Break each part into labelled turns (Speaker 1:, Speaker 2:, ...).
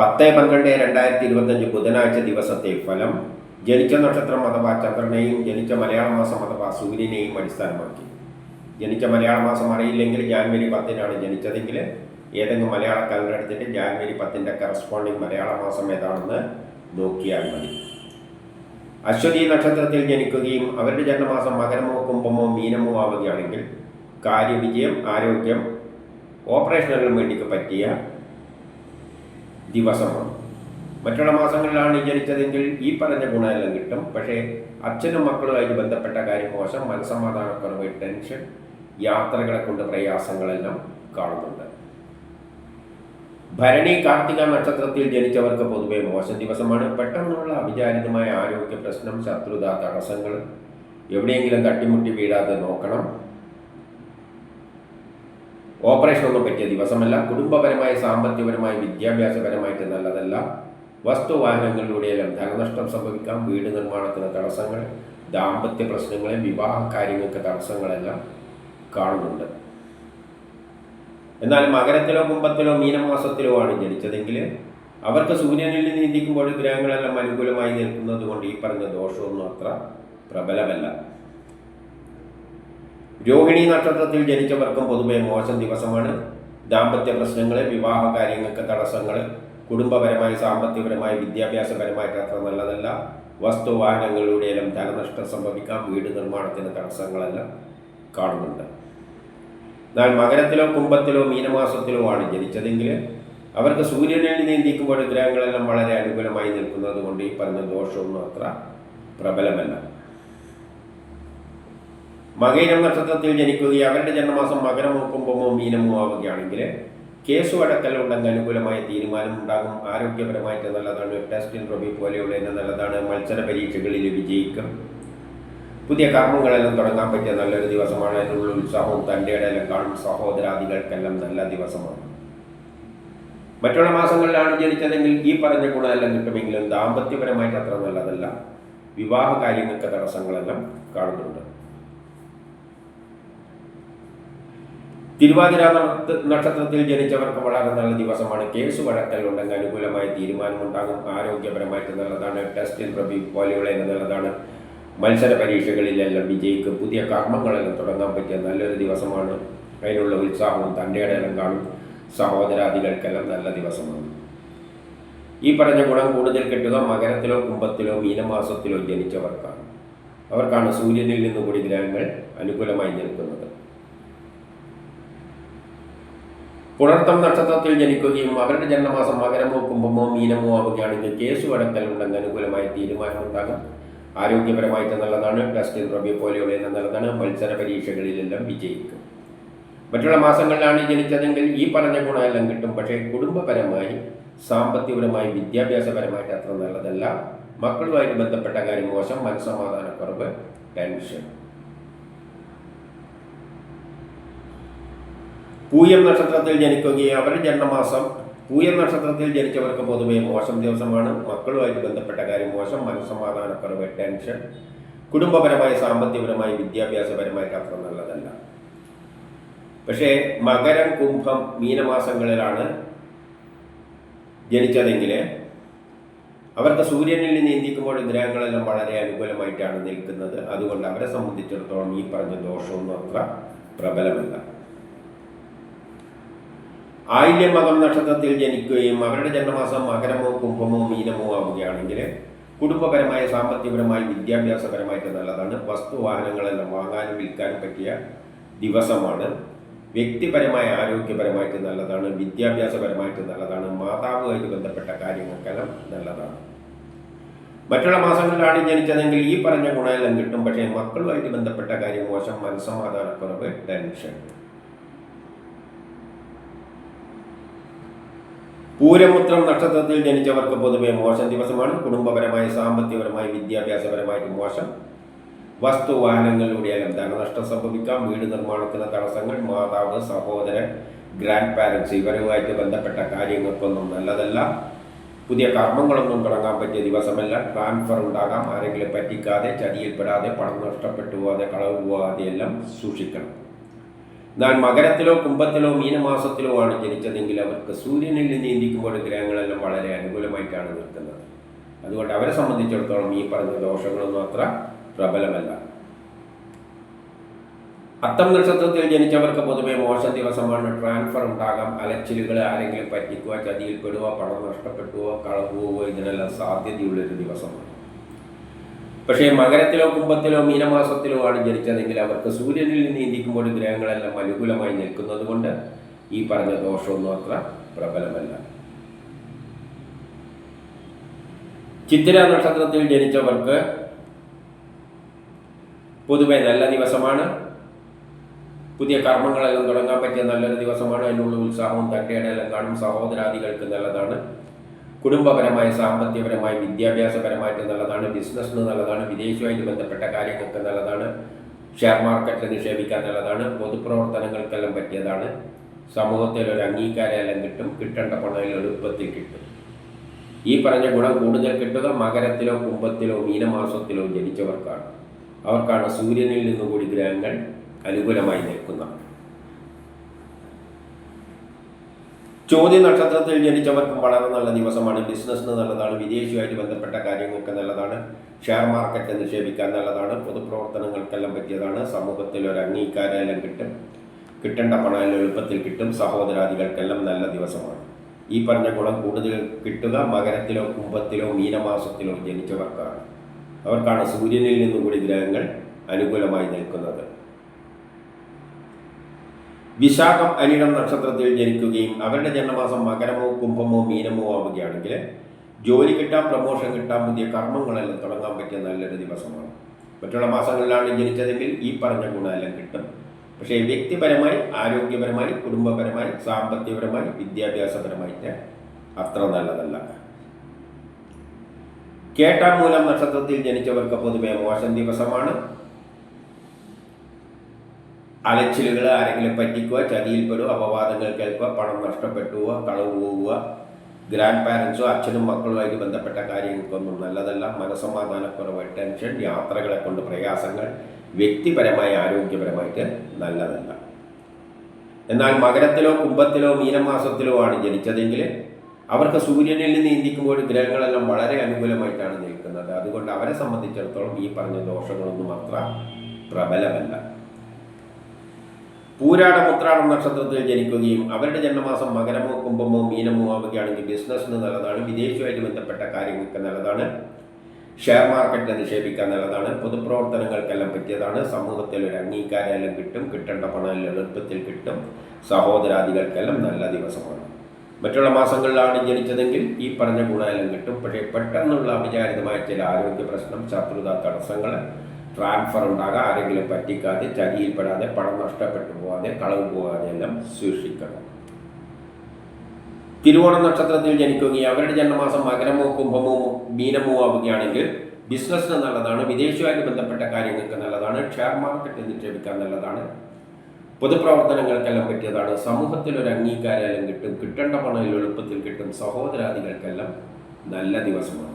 Speaker 1: പത്ത് പന്ത്രണ്ട് രണ്ടായിരത്തി ഇരുപത്തഞ്ച് ബുധനാഴ്ച ദിവസത്തെ ഫലം ജനിച്ച നക്ഷത്രം അഥവാ ചന്ദ്രനെയും ജനിച്ച മലയാള മാസം അഥവാ സൂര്യനെയും അടിസ്ഥാനമാക്കി. ജനിച്ച മലയാള മാസം അറിയില്ലെങ്കിൽ ജാനുവരി പത്തിനാണ് ജനിച്ചതെങ്കിൽ ഏതെങ്കിലും മലയാള കലണ്ടർ എടുത്തിട്ട് ജാനുവരി പത്തിന്റെ കറസ്പോണ്ടിങ് മലയാള മാസം ഏതാണെന്ന് നോക്കിയാൽ മതി. അശ്വതി നക്ഷത്രത്തിൽ ജനിക്കുകയും അവരുടെ ജന്മമാസം മകരമോ കുംഭമോ മീനമോ ആവുകയാണെങ്കിൽ കാര്യവിജയം ആരോഗ്യം ഓപ്പറേഷനുകൾ വേണ്ടിക്ക് പറ്റിയ ദിവസമാണ്. മറ്റുള്ള മാസങ്ങളിലാണ് ജനിച്ചതെങ്കിൽ ഈ പറഞ്ഞ ഗുണമെല്ലാം കിട്ടും. പക്ഷേ അച്ഛനും മക്കളുമായിട്ട് ബന്ധപ്പെട്ട കാര്യം മോശം. മനസ്സമാധാനക്കുറവ് ടെൻഷൻ യാത്രകളെ കൊണ്ട് പ്രയാസങ്ങളെല്ലാം കാണുന്നുണ്ട്. ഭരണി കാർത്തിക നക്ഷത്രത്തിൽ ജനിച്ചവർക്ക് പൊതുവെ മോശം ദിവസമാണ്. പെട്ടെന്നുള്ള അവിചാരിതമായ ആരോഗ്യ പ്രശ്നം ശത്രുത തടസ്സങ്ങൾ എവിടെയെങ്കിലും തട്ടിമുട്ടി വീഴാതെ നോക്കണം. ഓപ്പറേഷൻ ഒന്നും പറ്റിയ ദിവസമല്ല. കുടുംബപരമായി സാമ്പത്തികപരമായി വിദ്യാഭ്യാസപരമായിട്ട് നല്ലതല്ല. വസ്തുവാഹനങ്ങളിലൂടെയെല്ലാം ധനനഷ്ടം സംഭവിക്കാം. വീട് നിർമ്മാണത്തിന് തടസ്സങ്ങൾ ദാമ്പത്യ പ്രശ്നങ്ങൾ വിവാഹ കാര്യങ്ങൾക്ക് തടസ്സങ്ങളെല്ലാം കാണുന്നുണ്ട്. എന്നാൽ മകരത്തിലോ കുംഭത്തിലോ മീനമാസത്തിലോ ആണ് ജനിച്ചതെങ്കിൽ അവർക്ക് സൂര്യനിൽ നീന്തിക്കുമ്പോൾ ഗ്രഹങ്ങളെല്ലാം അനുകൂലമായി നിൽക്കുന്നത് കൊണ്ട് ഈ പറഞ്ഞ ദോഷമൊന്നും അത്ര പ്രബലമല്ല. രോഹിണി നക്ഷത്രത്തിൽ ജനിച്ചവർക്കും പൊതുവെ മോശം ദിവസമാണ്. ദാമ്പത്യ പ്രശ്നങ്ങൾ വിവാഹ കാര്യങ്ങൾക്ക് തടസ്സങ്ങൾ കുടുംബപരമായി സാമ്പത്തികപരമായി വിദ്യാഭ്യാസപരമായിട്ട് അത്ര നല്ലതല്ല. വസ്തുവാഹനങ്ങളിലൂടെയെല്ലാം ധനനഷ്ടം സംഭവിക്കാം. വീട് നിർമ്മാണത്തിന് തടസ്സങ്ങളെല്ലാം കാണുന്നുണ്ട്. എന്നാൽ മകരത്തിലോ കുംഭത്തിലോ മീനമാസത്തിലോ ആണ് ജനിച്ചതെങ്കിൽ അവർക്ക് സൂര്യനിൽ നീന്തിക്കുമ്പോൾ ഗ്രഹങ്ങളെല്ലാം വളരെ അനുകൂലമായി നിൽക്കുന്നത് കൊണ്ട് ഈ പറഞ്ഞ ദോഷമൊന്നും അത്ര പ്രബലമല്ല. മകയിരം നക്ഷത്രത്തിൽ ജനിക്കുകയും അവരുടെ ജന്മമാസം മകരമോ കുംഭമോ മീനമോ ആവുകയാണെങ്കിൽ കേസു അടക്കലുണ്ടെങ്കിൽ അനുകൂലമായ തീരുമാനം ഉണ്ടാകും. ആരോഗ്യപരമായിട്ട് നല്ലതാണ്. ടെസ്റ്റിൽ റബി പോലെയുള്ള നല്ലതാണ്. മത്സര പരീക്ഷകളിൽ വിജയിക്കും. പുതിയ കർമ്മങ്ങളെല്ലാം തുടങ്ങാൻ പറ്റിയ നല്ലൊരു ദിവസമാണ്. അതിനുള്ള ഉത്സാഹവും തന്റെ ഇടയിലും കാണും. സഹോദരാദികൾക്കെല്ലാം നല്ല ദിവസമാണ്. മറ്റുള്ള മാസങ്ങളിലാണ് ജനിച്ചതെങ്കിൽ ഈ പറഞ്ഞ ഗുണമെല്ലാം കിട്ടുമെങ്കിലും ദാമ്പത്യപരമായിട്ട് അത്ര നല്ലതല്ല. വിവാഹ കാര്യങ്ങൾക്ക് തടസ്സങ്ങളെല്ലാം കാണുന്നുണ്ട്. തിരുവാതിര നക്ഷത്രത്തിൽ ജനിച്ചവർക്ക് വളരെ നല്ല ദിവസമാണ്. കേസ് വഴക്കൽ ഉണ്ടെങ്കിൽ അനുകൂലമായ തീരുമാനമുണ്ടാകും. ആരോഗ്യപരമായിട്ട് നല്ലതാണ്. ടെസ്റ്റിൽ പ്രഭി പോലെയുള്ള നല്ലതാണ്. മത്സര പരീക്ഷകളിലെല്ലാം വിജയിക്കും. പുതിയ കർമ്മങ്ങളെല്ലാം തുടങ്ങാൻ പറ്റിയ നല്ലൊരു ദിവസമാണ്. അതിനുള്ള ഉത്സാഹവും തന്റെ ഇടയിലും കാണും. സഹോദരാദികൾക്കെല്ലാം നല്ല ദിവസമാണ്. ഈ പറഞ്ഞ ഗുണം കൂടുതൽ കിട്ടുക മകരത്തിലോ കുംഭത്തിലോ മീനമാസത്തിലോ ജനിച്ചവർക്കാണ്. അവർക്കാണ് സൂര്യനിൽ നിന്നുകൂടി ഗ്രഹങ്ങൾ അനുകൂലമായി നിൽക്കുന്നത്. പുണർത്തം നക്ഷത്രത്തിൽ ജനിക്കുകയും അവരുടെ ജന്മമാസം മകരമോ കുംഭമോ മീനമോ ആവുകയാണെങ്കിൽ കേസ് അടക്കലുണ്ടെങ്കിൽ അനുകൂലമായ തീരുമാനമുണ്ടാകും. ആരോഗ്യപരമായിട്ട് നല്ലതാണ്. ടെസ്റ്റ് റബി പോലെയുള്ള നല്ലതാണ്. മത്സര പരീക്ഷകളിലെല്ലാം വിജയിക്കും. മറ്റുള്ള മാസങ്ങളിലാണ് ജനിച്ചതെങ്കിൽ ഈ പറഞ്ഞ ഗുണമെല്ലാം കിട്ടും. പക്ഷേ കുടുംബപരമായി സാമ്പത്തികപരമായി വിദ്യാഭ്യാസപരമായിട്ട് അത്ര നല്ലതല്ല. മക്കളുമായിട്ട് ബന്ധപ്പെട്ട കാര്യം മോശം. മനസ്സമാധാനക്കുറവ് ടെൻഷൻ പൂയം നക്ഷത്രത്തിൽ ജനിക്കുകയും അവരുടെ ജന്മമാസം പൂയം നക്ഷത്രത്തിൽ ജനിച്ചവർക്ക് പൊതുവെ മോശം ദിവസമാണ്. മക്കളുമായിട്ട് ബന്ധപ്പെട്ട കാര്യം മോശം മനസ്സമാധാനക്കുറവ് ടെൻഷൻ കുടുംബപരമായി സാമ്പത്തികപരമായി വിദ്യാഭ്യാസപരമായിട്ട് അത്ര നല്ലതല്ല. പക്ഷേ മകരം കുംഭം മീനമാസങ്ങളിലാണ് ജനിച്ചതെങ്കിൽ അവർക്ക് സൂര്യനിൽ നീന്തിക്കുമ്പോൾ ഗ്രഹങ്ങളെല്ലാം വളരെ അനുകൂലമായിട്ടാണ് നിൽക്കുന്നത്. അതുകൊണ്ട് അവരെ സംബന്ധിച്ചിടത്തോളം ഈ പറഞ്ഞ ദോഷമൊന്നും അത്ര പ്രബലമല്ല. ആയില്യമകം നക്ഷത്രത്തിൽ ജനിക്കുകയും അവരുടെ ജന്മമാസം മകരമോ കുംഭമോ മീനമോ ആവുകയാണെങ്കിൽ കുടുംബപരമായ സാമ്പത്തികപരമായി വിദ്യാഭ്യാസപരമായിട്ട് നല്ലതാണ്. വസ്തുവാഹനങ്ങളെല്ലാം വാങ്ങാനും വിൽക്കാനും പറ്റിയ ദിവസമാണ്. വ്യക്തിപരമായ ആരോഗ്യപരമായിട്ട് നല്ലതാണ്. വിദ്യാഭ്യാസപരമായിട്ട് നല്ലതാണ്. മാതാവുമായിട്ട് ബന്ധപ്പെട്ട കാര്യങ്ങൾക്കെല്ലാം നല്ലതാണ്. മറ്റുള്ള മാസങ്ങളിലാണ് ജനിച്ചതെങ്കിൽ ഈ പറഞ്ഞ ഗുണമെല്ലാം കിട്ടും. പക്ഷേ മക്കളുമായിട്ട് ബന്ധപ്പെട്ട കാര്യം മോശം. മനസ്സമാധാനക്കുറവ് ടെൻഷൻ. പൂരമുത്രം നക്ഷത്രത്തിൽ ജനിച്ചവർക്ക് പൊതുവെ മോശം ദിവസമാണ്. കുടുംബപരമായി സാമ്പത്തികപരമായി വിദ്യാഭ്യാസപരമായിട്ട് മോശം വസ്തു വാഹനങ്ങളിലൂടെയാലും ധനനഷ്ടം സംഭവിക്കാം. വീട് നിർമ്മാണത്തിന് തടസ്സങ്ങൾ മാതാവ് സഹോദരൻ ഗ്രാൻഡ് പാരൻസ് ഇവരുമായിട്ട് ബന്ധപ്പെട്ട കാര്യങ്ങൾക്കൊന്നും നല്ലതല്ല. പുതിയ കർമ്മങ്ങളൊന്നും തുടങ്ങാൻ പറ്റിയ ദിവസമല്ല. ട്രാൻസ്ഫർ ഉണ്ടാകാം. ആരെങ്കിലും പറ്റിക്കാതെ ചതിയിൽപ്പെടാതെ പണം നഷ്ടപ്പെട്ടു പോകാതെ കളവ് പോകാതെ എല്ലാം സൂക്ഷിക്കണം. എന്നാൽ മകരത്തിലോ കുംഭത്തിലോ മീനമാസത്തിലോ ആണ് ജനിച്ചതെങ്കിൽ അവർക്ക് സൂര്യനിൽ നീന്തിക്കുമ്പോൾ ഗ്രഹങ്ങളെല്ലാം വളരെ അനുകൂലമായിട്ടാണ് നിൽക്കുന്നത്. അതുകൊണ്ട് അവരെ സംബന്ധിച്ചിടത്തോളം ഈ പറഞ്ഞ ദോഷങ്ങളൊന്നും അത്ര പ്രബലമല്ല. അത്തം നക്ഷത്രത്തിൽ ജനിച്ചവർക്ക് പൊതുവെ മോശം ദിവസമാണ്. ട്രാൻസ്ഫർ ഉണ്ടാകാം. അലച്ചിലുകൾ ആരെങ്കിലും പറ്റിക്കുക ചതിയിൽപ്പെടുക പണം നഷ്ടപ്പെട്ടുവോ കളവ് പോവുകയോ ഇതിനെല്ലാം സാധ്യതയുള്ളൊരു ദിവസമാണ്. പക്ഷേ മകരത്തിലോ കുംഭത്തിലോ മീനമാസത്തിലോ ആണ് ജനിച്ചതെങ്കിൽ അവർക്ക് സൂര്യനിൽ നിന്ന് ഇന്ത്യക്കുമ്പോൾ ഗ്രഹങ്ങളെല്ലാം അനുകൂലമായി നിൽക്കുന്നത് കൊണ്ട് ഈ പറഞ്ഞ ദോഷമൊന്നും അത്ര പ്രബലമല്ല. ചിത്തിര നക്ഷത്രത്തിൽ ജനിച്ചവർക്ക് പൊതുവെ നല്ല ദിവസമാണ്. പുതിയ കർമ്മങ്ങളെല്ലാം തുടങ്ങാൻ പറ്റിയ നല്ലൊരു ദിവസമാണ്. അതിനുള്ള ഉത്സാഹവും തട്ടയുടെ എല്ലാം കാണും. സഹോദരാദികൾക്ക് നല്ലതാണ്. കുടുംബപരമായ സാമ്പത്തികപരമായി വിദ്യാഭ്യാസപരമായിട്ട് നല്ലതാണ് ബിസിനസ്സിന് നല്ലതാണ് വിദേശവുമായിട്ട് ബന്ധപ്പെട്ട കാര്യങ്ങൾക്ക് നല്ലതാണ് ഷെയർ മാർക്കറ്റിൽ നിക്ഷേപിക്കാൻ നല്ലതാണ് പൊതുപ്രവർത്തനങ്ങൾക്കെല്ലാം പറ്റിയതാണ്. സമൂഹത്തിൽ ഒരു അംഗീകാരമെല്ലാം കിട്ടും കിട്ടേണ്ട പണം എളുപ്പത്തിൽ കിട്ടും. ഈ പറഞ്ഞ ഗുണം കൂടുതൽ കിട്ടുക മകരത്തിലോ കുംഭത്തിലോ മീനമാസത്തിലോ ജനിച്ചവർക്കാണ്. അവർക്കാണ് സൂര്യനിൽ നിന്നുകൂടി ഗ്രഹങ്ങൾ അനുകൂലമായി നിൽക്കുന്ന ചോദ്യ നക്ഷത്രത്തിൽ ജനിച്ചവർക്കും വളരെ നല്ല ദിവസമാണ്. ബിസിനസ്സിന് നല്ലതാണ്. വിദേശിയുമായിട്ട് ബന്ധപ്പെട്ട കാര്യങ്ങൾക്ക് നല്ലതാണ്. ഷെയർ മാർക്കറ്റ് നിക്ഷേപിക്കാൻ നല്ലതാണ്. പൊതുപ്രവർത്തനങ്ങൾക്കെല്ലാം പറ്റിയതാണ്. സമൂഹത്തിൽ ഒരു അംഗീകാരമെല്ലാം കിട്ടും. കിട്ടേണ്ട പണമെല്ലാം എളുപ്പത്തിൽ കിട്ടും. സഹോദരാദികൾക്കെല്ലാം നല്ല ദിവസമാണ്. ഈ പറഞ്ഞ ഗുണം കൂടുതൽ കിട്ടുക മകരത്തിലോ കുംഭത്തിലോ മീനമാസത്തിലോ ജനിച്ചവർക്കാണ്. അവർക്കാണ് സൂര്യനിൽ നിന്നുകൂടി ഗ്രഹങ്ങൾ അനുകൂലമായി നിൽക്കുന്നത്. വിശാഖം അനിടം നക്ഷത്രത്തിൽ ജനിക്കുകയും അവരുടെ ജന്മമാസം മകരമോ കുംഭമോ മീനമോ ആവുകയാണെങ്കിൽ ജോലി കിട്ടാം പ്രമോഷൻ കിട്ടാം പുതിയ കർമ്മങ്ങളെല്ലാം തുടങ്ങാൻ പറ്റിയ നല്ലൊരു ദിവസമാണ്. മറ്റുള്ള മാസങ്ങളിലാണ് ജനിച്ചതെങ്കിൽ ഈ പറഞ്ഞ ഗുണമെല്ലാം കിട്ടും. പക്ഷേ വ്യക്തിപരമായി ആരോഗ്യപരമായി കുടുംബപരമായി സാമ്പത്തികപരമായി വിദ്യാഭ്യാസപരമായിട്ട് അത്ര നല്ലതല്ല. കേട്ടാമൂലം നക്ഷത്രത്തിൽ ജനിച്ചവർക്ക് പൊതുവെ മോശം ദിവസമാണ്. അലച്ചിലുകൾ ആരെങ്കിലും പറ്റിക്കുക ചതിയിൽപ്പെടുക അപവാദങ്ങൾ കേൾക്കുക പണം നഷ്ടപ്പെട്ടുക കളവ് പോവുക ഗ്രാൻഡ് പാരൻസോ അച്ഛനും മക്കളുമായിട്ട് ബന്ധപ്പെട്ട കാര്യങ്ങൾക്കൊന്നും നല്ലതല്ല. മനസ്സമാധാനക്കുറവ് ടെൻഷൻ യാത്രകളെ കൊണ്ട് പ്രയാസങ്ങൾ വ്യക്തിപരമായി ആരോഗ്യപരമായിട്ട് നല്ലതല്ല. എന്നാൽ മകരത്തിലോ കുംഭത്തിലോ മീനമാസത്തിലോ ആണ് ജനിച്ചതെങ്കിൽ അവർക്ക് സൂര്യനിൽ നിന്ന് ഇന്ത്യക്കുമ്പോൾ ഗ്രഹങ്ങളെല്ലാം വളരെ അനുകൂലമായിട്ടാണ് നിൽക്കുന്നത്. അതുകൊണ്ട് അവരെ സംബന്ധിച്ചിടത്തോളം ഈ പറഞ്ഞ ദോഷങ്ങളൊന്നും അത്ര പ്രബലമല്ല. പൂരാട ഉത്രാടം നക്ഷത്രത്തിൽ ജനിക്കുകയും അവരുടെ ജന്മമാസം മകരമോ കുംഭമോ മീനമോ ആവുകയാണെങ്കിൽ ബിസിനസ്സിന് നല്ലതാണ് വിദേശവുമായിട്ട് ബന്ധപ്പെട്ട കാര്യങ്ങൾക്ക് നല്ലതാണ് ഷെയർ മാർക്കറ്റിൽ നിക്ഷേപിക്കാൻ നല്ലതാണ് പൊതുപ്രവർത്തനങ്ങൾക്കെല്ലാം പറ്റിയതാണ് സമൂഹത്തിൽ ഒരു അംഗീകാരമെല്ലാം കിട്ടും കിട്ടേണ്ട പണം എളുപ്പത്തിൽ കിട്ടും സഹോദരാദികൾക്കെല്ലാം നല്ല ദിവസമാണ്. മറ്റുള്ള മാസങ്ങളിലാണ് ജനിച്ചതെങ്കിൽ ഈ പറഞ്ഞ ഗുണമെല്ലാം കിട്ടും പക്ഷേ പെട്ടെന്നുള്ള അവിചാരിതമായ ചില ആരോഗ്യ പ്രശ്നം ശത്രുത തടസ്സങ്ങൾ ട്രാൻസ്ഫർ ഉണ്ടാകാം. ആരെങ്കിലും പറ്റിക്കാതെ ചതിയിൽപ്പെടാതെ പണം നഷ്ടപ്പെട്ടു പോകാതെ കളവ് പോകാതെ എല്ലാം സൂക്ഷിക്കണം. തിരുവോണ നക്ഷത്രത്തിൽ ജനിക്കുകയും അവരുടെ ജന്മമാസം മകരമോ കുംഭമോ മീനമോ ആവുകയാണെങ്കിൽ ബിസിനസ്സിന് നല്ലതാണ് വിദേശവുമായിട്ട് ബന്ധപ്പെട്ട കാര്യങ്ങൾക്ക് നല്ലതാണ് ഷെയർ മാർക്കറ്റിൽ നിക്ഷേപിക്കാൻ നല്ലതാണ് പൊതുപ്രവർത്തനങ്ങൾക്കെല്ലാം പറ്റിയതാണ് സമൂഹത്തിൽ ഒരു അംഗീകാരം കിട്ടും കിട്ടേണ്ട പണം എളുപ്പത്തിൽ കിട്ടും സഹോദരാദികൾക്കെല്ലാം നല്ല ദിവസമാണ്.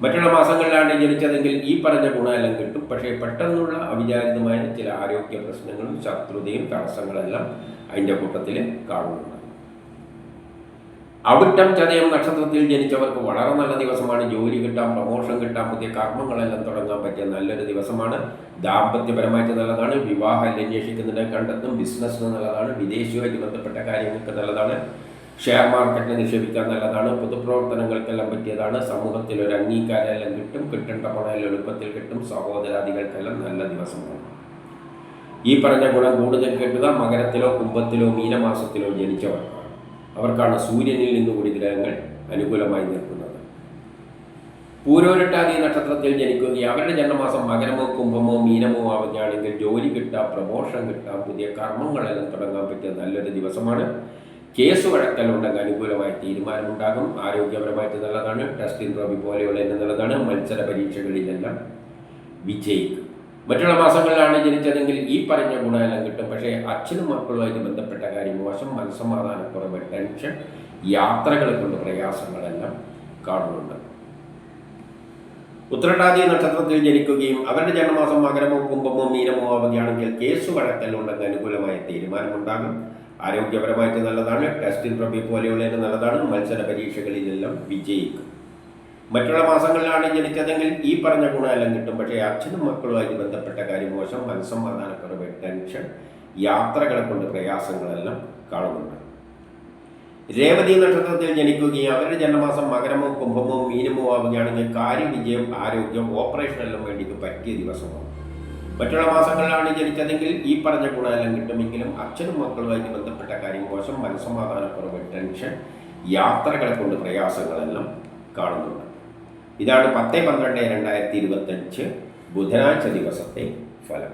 Speaker 1: മറ്റുള്ള മാസങ്ങളിലാണ് ജനിച്ചതെങ്കിൽ ഈ പറഞ്ഞ ഗുണമെല്ലാം കിട്ടും. പക്ഷേ പെട്ടെന്നുള്ള അവിചാരിതമായ ചില ആരോഗ്യ പ്രശ്നങ്ങളും ശത്രുതയും തടസ്സങ്ങളെല്ലാം അതിന്റെ കൂട്ടത്തിൽ കാണുന്നുണ്ട്. അവിട്ടം ചതയം നക്ഷത്രത്തിൽ ജനിച്ചവർക്ക് വളരെ നല്ല ദിവസമാണ്. ജോലി കിട്ടാം പ്രമോഷൻ കിട്ടാം പുതിയ കർമ്മങ്ങളെല്ലാം തുടങ്ങാൻ പറ്റിയ നല്ലൊരു ദിവസമാണ്. ദാമ്പത്യപരമായിട്ട് നല്ലതാണ്. വിവാഹം അന്വേഷിക്കുന്നതിനെ കണ്ടെത്തും. ബിസിനസ്സിന് നല്ലതാണ്. വിദേശവുമായിട്ട് ബന്ധപ്പെട്ട കാര്യങ്ങൾക്ക് നല്ലതാണ്. ഷെയർ മാർക്കറ്റിൽ നിക്ഷേപിക്കാൻ നല്ലതാണ്. പൊതുപ്രവർത്തനങ്ങൾക്കെല്ലാം പറ്റിയതാണ്. സമൂഹത്തിൽ ഒരു അംഗീകാരമെല്ലാം കിട്ടും. കിട്ടേണ്ട പണം എളുപ്പത്തിൽ കിട്ടും. സഹോദരാദികൾക്കെല്ലാം നല്ല ദിവസമാണ്. ഈ പറഞ്ഞ ഗുണം കൂടുതൽ കിട്ടുക മകരത്തിലോ കുംഭത്തിലോ മീനമാസത്തിലോ ജനിച്ചവർക്കാണ്. അവർക്കാണ് സൂര്യനിൽ നിന്നുകൂടി ഗ്രഹങ്ങൾ അനുകൂലമായി നിൽക്കുന്നത്. പൂരോരട്ടാതി നക്ഷത്രത്തിൽ ജനിക്കുകയും അവരുടെ ജന്മമാസം മകരമോ കുംഭമോ മീനമോ ആവുകയാണെങ്കിൽ ജോലി കിട്ടാം പ്രമോഷൻ കിട്ടാം പുതിയ കർമ്മങ്ങളെല്ലാം തുടങ്ങാൻ പറ്റിയ നല്ലൊരു ദിവസമാണ്. കേസ് വഴക്കലുണ്ടെങ്കിൽ അനുകൂലമായ തീരുമാനമുണ്ടാകും. ആരോഗ്യപരമായിട്ട് നല്ലതാണ്. ടെസ്റ്റിംഗ് ട്രോഫി പോലെയുള്ള എന്നെ നല്ലതാണ്. മത്സര പരീക്ഷകളിലെല്ലാം വിജയിക്കും. മറ്റുള്ള മാസങ്ങളിലാണ് ജനിച്ചതെങ്കിൽ ഈ പറഞ്ഞ ഗുണമെല്ലാം കിട്ടും. പക്ഷേ അച്ഛനും മക്കളുമായിട്ട് ബന്ധപ്പെട്ട കാര്യം മോശം. മനസ്സമാധാനക്കുറവ് ടെൻഷൻ യാത്രകളെ കൊണ്ട് പ്രയാസങ്ങളെല്ലാം കാണുന്നുണ്ട്. ഉത്രട്ടാതി നക്ഷത്രത്തിൽ ജനിക്കുകയും അവരുടെ ജന്മമാസം മകരമോ കുംഭമോ മീനമോ ആവുകയാണെങ്കിൽ കേസ് വഴക്കലുണ്ടെന്ന് അനുകൂലമായ തീരുമാനമുണ്ടാകും. ആരോഗ്യപരമായിട്ട് നല്ലതാണ് ടെസ്റ്റിംഗ് പ്രബി പോലെയുള്ളതിന് നല്ലതാണ് മത്സര പരീക്ഷകളിലെല്ലാം വിജയിക്കും. മറ്റുള്ള മാസങ്ങളിലാണ് ജനിച്ചതെങ്കിൽ ഈ പറഞ്ഞ ഗുണമെല്ലാം കിട്ടും. പക്ഷേ അച്ഛനും മക്കളുമായി ബന്ധപ്പെട്ട കാര്യം മോശം മനസ്സമാധാനക്കുറവ് ടെൻഷൻ യാത്രകളെ കൊണ്ട് പ്രയാസങ്ങളെല്ലാം കാണുന്നുണ്ട്. രേവതി നക്ഷത്രത്തിൽ ജനിക്കുകയും അവരുടെ ജന്മമാസം മകരമോ കുംഭമോ മീനമോ ആവുകയാണെങ്കിൽ കാര്യവിജയം ആരോഗ്യം ഓപ്പറേഷനെല്ലാം വേണ്ടിക്ക് പറ്റിയ ദിവസമാണ്. മറ്റുള്ള മാസങ്ങളിലാണ് ജനിച്ചതെങ്കിൽ ഈ പറഞ്ഞ ഗുണമെല്ലാം കിട്ടുമെങ്കിലും അച്ഛനും മക്കളുമായിട്ട് ബന്ധപ്പെട്ട കാര്യം മോശം മനസ്സമാധാനക്കുറവ് ടെൻഷൻ യാത്രകളെ കൊണ്ട് പ്രയാസങ്ങളെല്ലാം കാണുന്നുണ്ട്. ഇതാണ് പത്ത് പന്ത്രണ്ട് രണ്ടായിരത്തി ഇരുപത്തഞ്ച് ബുധനാഴ്ച ദിവസത്തെ ഫലം.